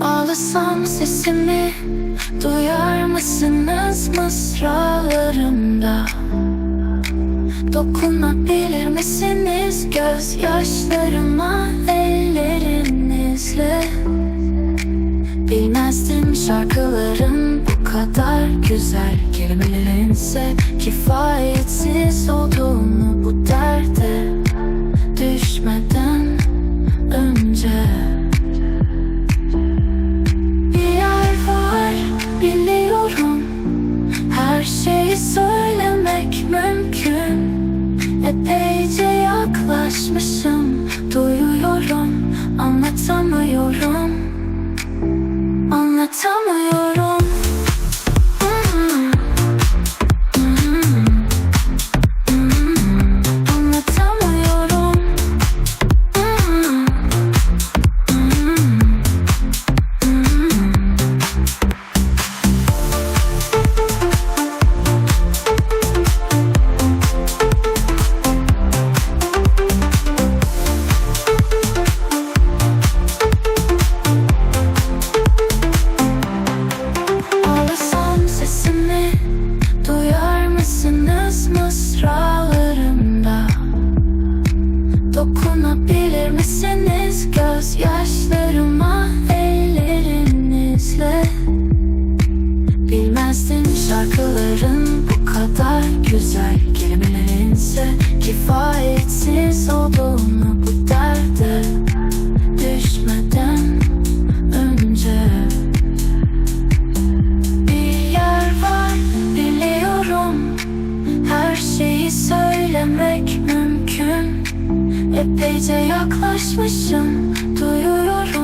Ağlasam sesimi duyar mısınız mısralarımda? Dokunabilir misiniz gözyaşlarıma ellerinizle? Bilmezdim şarkıların bu kadar güzel Kelimelerinse kifayetsiz olduğunu bu derde Düşmeden Epeyce yaklaşmışım. Duyuyorum anlatamıyorum. Anlatamıyorum mısınız mısralarımda? Dokunabilir misiniz gözyaşlarıma ellerinizle? Bilmezdim şarkıların bu kadar güzel Kelimelerinse kifayetsiz olduğunu Epeyce yaklaşmışım Duyuyorum